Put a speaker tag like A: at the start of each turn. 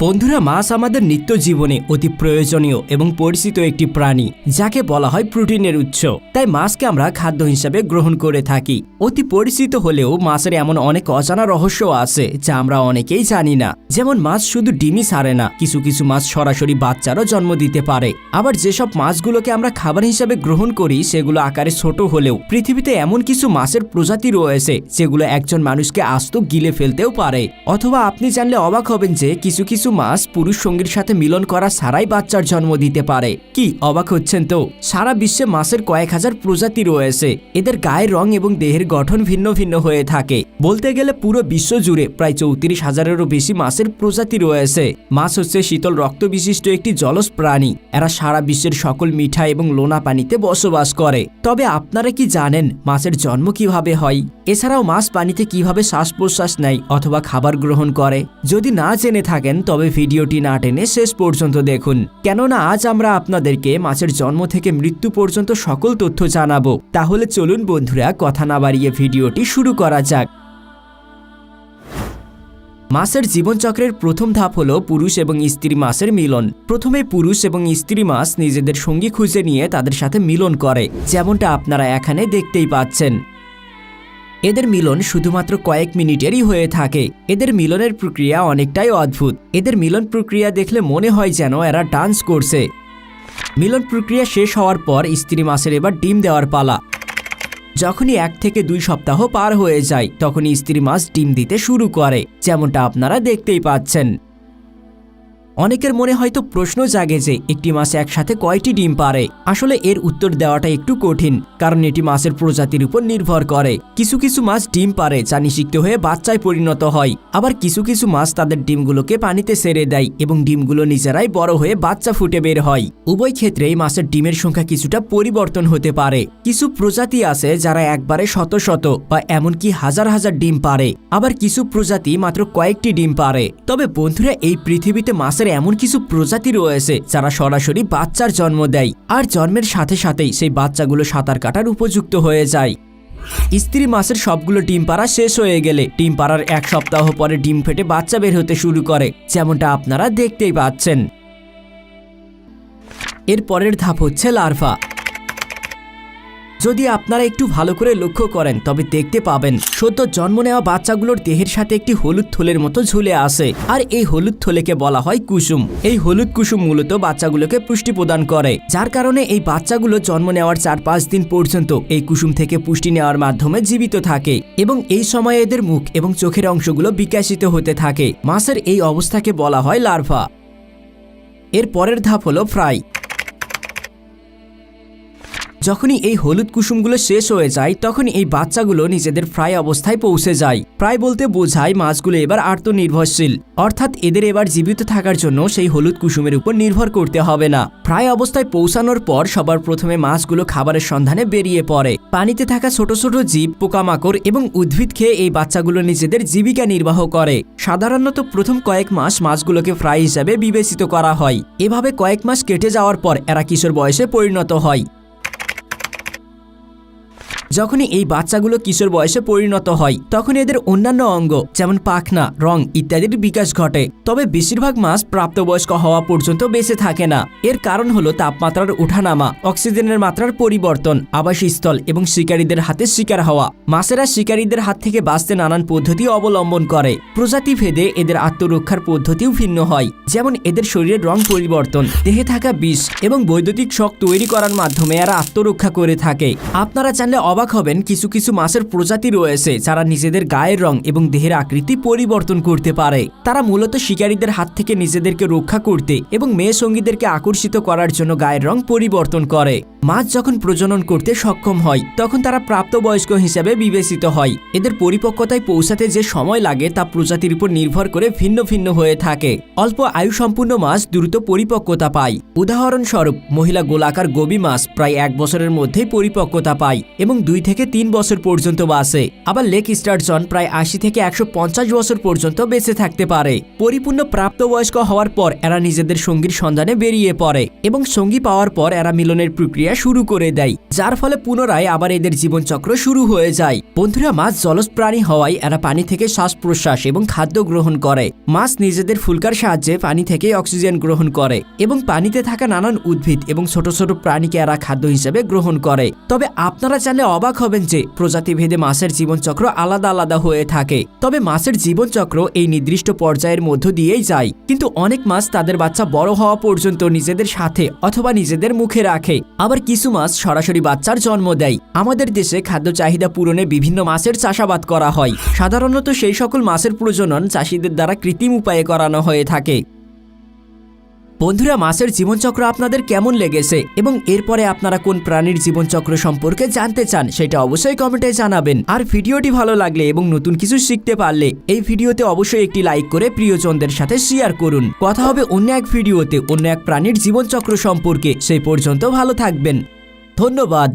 A: বন্ধুরা, মাছ আমাদের নিত্য জীবনে অতি প্রয়োজনীয় এবং পরিচিত একটি প্রাণী, যাকে বলা হয় প্রোটিনের উৎস। তাই মাছকে আমরা খাদ্য হিসাবে গ্রহণ করে থাকি। অতি পরিচিত হলেও মাছের এমন অনেক অজানা রহস্য আছে, যা আমরা অনেকেই জানি না। যেমন মাছ শুধু ডিমই ছাড়ে না, কিছু কিছু মাছ সরাসরি বাচ্চারও জন্ম দিতে পারে। আবার যেসব মাছগুলোকে আমরা খাবার হিসাবে গ্রহণ করি, সেগুলো আকারে ছোট হলেও পৃথিবীতে এমন কিছু মাছের প্রজাতি রয়েছে, যেগুলো একজন মানুষকে আস্ত গিলে ফেলতেও পারে। অথবা আপনি জানলে অবাক হবেন যে কিছু কিছু মাছ পুরুষ সঙ্গীর সাথে মিলন করা ছাড়াই বাচ্চার জন্ম দিতে পারে। কি অবাক হচ্ছেন তো? সারা বিশ্বে মাছের কয়েক হাজার প্রজাতি রয়েছে। এদের গায়ের রং এবং দেহের গঠন ভিন্ন ভিন্ন হয়ে থাকে। বলতে গেলে পুরো বিশ্ব জুড়ে প্রায় চৌত্রিশ হাজারেরও বেশি মাছের প্রজাতি রয়েছে। মাছ হচ্ছে শীতল রক্ত বিশিষ্ট একটি জলজ প্রাণী। এরা সারা বিশ্বের সকল মিঠা এবং লোনা পানিতে বসবাস করে। তবে আপনারা কি জানেন মাছের জন্ম কীভাবে হয়? এছাড়াও মাছ পানিতে কীভাবে শ্বাস প্রশ্বাস নেয় অথবা খাবার গ্রহণ করে? যদি না জেনে থাকেন তবে ভিডিওটি না টেনে শেষ পর্যন্ত দেখুন। কেননা আজ আমরা আপনাদেরকে মাছের জন্ম থেকে মৃত্যু পর্যন্ত সকল তথ্য জানাব। তাহলে চলুন বন্ধুরা, কথা না বাড়িয়ে ভিডিওটি শুরু করা যাক। মাছের জীবনচক্রের প্রথম ধাপ হলো পুরুষ এবং স্ত্রী মাছের মিলন। প্রথমে পুরুষ এবং স্ত্রী মাছ নিজেদের সঙ্গী খুঁজে নিয়ে তাদের সাথে মিলন করে। যেমনটা আপনারা এখানে দেখতেই পাচ্ছেন। এদের মিলন শুধুমাত্র কয়েক মিনিটেরই হয়ে থাকে। এদের মিলনের প্রক্রিয়া অনেকটাই অদ্ভুত। এদের মিলন প্রক্রিয়া দেখলে মনে হয় যেন এরা ডান্স করছে। মিলন প্রক্রিয়া শেষ হওয়ার পর স্ত্রী মাছের এবার ডিম দেওয়ার পালা। যখনই এক থেকে দুই সপ্তাহ পার হয়ে যায়, তখনই স্ত্রী মাছ ডিম দিতে শুরু করে, যেমনটা আপনারা দেখতেই পাচ্ছেন। অনেকের মনে হয়তো প্রশ্ন জাগে যে একটি মাছ একসাথে কয়টি ডিম পারে। আসলে এর উত্তর দেওয়াটা একটু কঠিন, কারণ এটি মাছের প্রজাতির উপর নির্ভর করে। কিছু কিছু মাছ ডিম পারে, যা নিষিক্ত হয়ে বাচ্চায় পরিণত হয়। আবার কিছু কিছু মাছ তাদের ডিমগুলোকে পানিতে ছেড়ে দেয় এবং ডিমগুলো নিজেরাই বড় হয়ে বাচ্চা ফুটে বের হয়। উভয় ক্ষেত্রেই মাছের ডিমের সংখ্যা কিছুটা পরিবর্তন হতে পারে। কিছু প্রজাতি আছে যারা একবারে শত শত বা এমনকি হাজার হাজার ডিম পারে। আবার কিছু প্রজাতি মাত্র কয়েকটি ডিম পারে। তবে বন্ধুরা, এই পৃথিবীতে মাছের এমন কিছু প্রজাতি রয়েছে যারা সরাসরি বাচ্চার জন্ম দেয়। আর জন্মের সাথে সাথেই সেই বাচ্চাগুলো সাঁতার কাটার উপযুক্ত হয়ে যায়। স্ত্রী মাছের সবগুলো ডিম পাড়া শেষ হয়ে গেলে ডিম পাড়ার এক সপ্তাহ পরে ডিম ফেটে বাচ্চা বের হতে শুরু করে, যেমনটা আপনারা দেখতেই পাচ্ছেন। এর পরের ধাপ হচ্ছে লার্ভা। যদি আপনারা একটু ভালো করে লক্ষ্য করেন, তবে দেখতে পাবেন সদ্য জন্ম নেওয়া বাচ্চাগুলোর দেহের সাথে একটি হলুদ থলের মতো ঝুলে আসে আর এই হলুদ থলেকে বলা হয় কুসুম। এই হলুদ কুসুম মূলত বাচ্চাগুলোকে পুষ্টি প্রদান করে, যার কারণে এই বাচ্চাগুলো জন্ম নেওয়ার চার পাঁচ দিন পর্যন্ত এই কুসুম থেকে পুষ্টি নেওয়ার মাধ্যমে জীবিত থাকে এবং এই সময়ে এদের মুখ এবং চোখের অংশগুলো বিকাশিত হতে থাকে। মাছের এই অবস্থাকে বলা হয় লার্ভা। এর পরের ধাপ হলো ফ্রাই। যখনই এই হলুদ কুসুমগুলো শেষ হয়ে যায় তখন এই বাচ্চাগুলো নিজেদের ফ্রাই অবস্থায় পৌঁছে যায়। প্রায় বলতে বোঝায় মাছগুলো এবার আত্মনির্ভরশীল। অর্থাৎ এদের এবার জীবিত থাকার জন্য সেই হলুদ কুসুমের উপর নির্ভর করতে হবে না। ফ্রাই অবস্থায় পৌঁছানোর পর সবার প্রথমে মাছগুলো খাবারের সন্ধানে বেরিয়ে পড়ে। পানিতে থাকা ছোট ছোট জীব, পোকামাকড় এবং উদ্ভিদ খেয়ে এই বাচ্চাগুলো নিজেদের জীবিকা নির্বাহ করে। সাধারণত প্রথম কয়েক মাস মাছগুলোকে ফ্রাই হিসাবে বিবেচিত করা হয়। এভাবে কয়েক মাস কেটে যাওয়ার পর এরা কিশোর বয়সে পরিণত হয়। যখনই এই বাচ্চাগুলো কিশোর বয়সে পরিণত হয় তখন এদের অন্যান্য অঙ্গ, যেমন পাখনা, রং ইত্যাদির বিকাশ ঘটে। তবে বেশিরভাগ মাছ প্রাপ্তবয়স্ক হওয়া পর্যন্ত বেঁচে থাকে না। এর কারণ হলো তাপমাত্রার ওঠানামা, অক্সিজেনের মাত্রার পরিবর্তন, আবাসস্থল এবং শিকারীদের হাতে শিকার হওয়া। মাছেরা শিকারীদের হাত থেকে বাঁচতে নানান পদ্ধতি অবলম্বন করে। প্রজাতি ভেদে এদের আত্মরক্ষার পদ্ধতিও ভিন্ন হয়, যেমন এদের শরীরের রং পরিবর্তন, দেহে থাকা বিষ এবং বৈদ্যুতিক শখ তৈরি করার মাধ্যমে এরা আত্মরক্ষা করে থাকে। আপনারা জানলে অবাক হবেন কিছু কিছু মাছের প্রজাতি রয়েছে যারা নিজেদের গায়ের রং এবং দেহের আকৃতি পরিবর্তন করতে পারে। তারা মূলত শিকারীদের হাত থেকে নিজেদেরকে রক্ষা করতে এবং মেয়ে সঙ্গীদেরকে আকর্ষিত করার জন্য গায়ের রং পরিবর্তন করে। মাছ যখন প্রজনন করতে সক্ষম হয়, তখন তারা প্রাপ্তবয়স্ক হিসেবে বিবেচিত হয়। এদের পরিপক্কতায় পৌঁছাতে যে সময় লাগে তা প্রজাতির উপর নির্ভর করে ভিন্ন ভিন্ন হয়ে থাকে। অল্প আয়ু সম্পূর্ণ মাছ দ্রুত পরিপক্কতা পায়। উদাহরণস্বরূপ, মহিলা গোলাকার গবি মাছ প্রায় এক বছরের মধ্যেই পরিপক্কতা পায় এবং দুই থেকে তিন বছর পর্যন্ত বাঁচে। আবার লেক স্টারজন প্রায় আশি থেকে একশো পঞ্চাশ বছর পর্যন্ত বেঁচে থাকতে পারে। পরিপূর্ণ প্রাপ্তবয়স্ক হওয়ার পর, এরা নিজেদের সঙ্গীর সন্ধানে বেরিয়ে পড়ে এবং সঙ্গী পাওয়ার পর, এরা মিলনের প্রক্রিয়া শুরু করে দেয়, যার ফলে পুনরায় আবার এদের জীবনচক্র শুরু হয়ে যায়। বন্ধুরা, মাছ জলজ প্রাণী হওয়ায় এরা পানি থেকে শ্বাস প্রশ্বাস এবং খাদ্য গ্রহণ করে। মাছ নিজেদের ফুলকার সাহায্যে পানি থেকে অক্সিজেন গ্রহণ করে এবং পানিতে থাকা নানান উদ্ভিদ এবং ছোট ছোট প্রাণীকে এরা খাদ্য হিসেবে গ্রহণ করে। তবে আপনারা জানলে অবাক হবেন যে প্রজাতিভেদে মাছের জীবনচক্র আলাদা আলাদা হয়ে থাকে। তবে মাছের জীবনচক্র এই নির্দিষ্ট পর্যায়ের মধ্য দিয়েই যায়। কিন্তু অনেক মাছ তাদের বাচ্চা বড় হওয়া পর্যন্ত নিজেদের সাথে অথবা নিজেদের মুখে রাখে। আবার কিছু মাছ সরাসরি বাচ্চার জন্ম দেয়। আমাদের দেশে খাদ্য চাহিদা পূরণে বিভিন্ন মাছের চাষাবাদ করা হয়। সাধারণত সেই সকল মাছের প্রজনন চাষিদের দ্বারা কৃত্রিম উপায়ে করানো হয়ে থাকে। বন্ধুরা মাছের জীবনচক্র আপনাদের কেমন লেগেছে এবং এরপরে আপনারা কোন প্রাণীর জীবনচক্র সম্পর্কে জানতে চান সেটা অবশ্যই কমেন্টে জানাবেন। আর ভিডিওটি ভালো লাগলে এবং নতুন কিছু শিখতে পারলে এই ভিডিওতে অবশ্যই একটি লাইক করে প্রিয়জনদের সাথে শেয়ার করুন। কথা হবে অন্য এক ভিডিওতে অন্য এক প্রাণীর জীবনচক্র সম্পর্কে। সেই পর্যন্ত ভালো থাকবেন। ধন্যবাদ।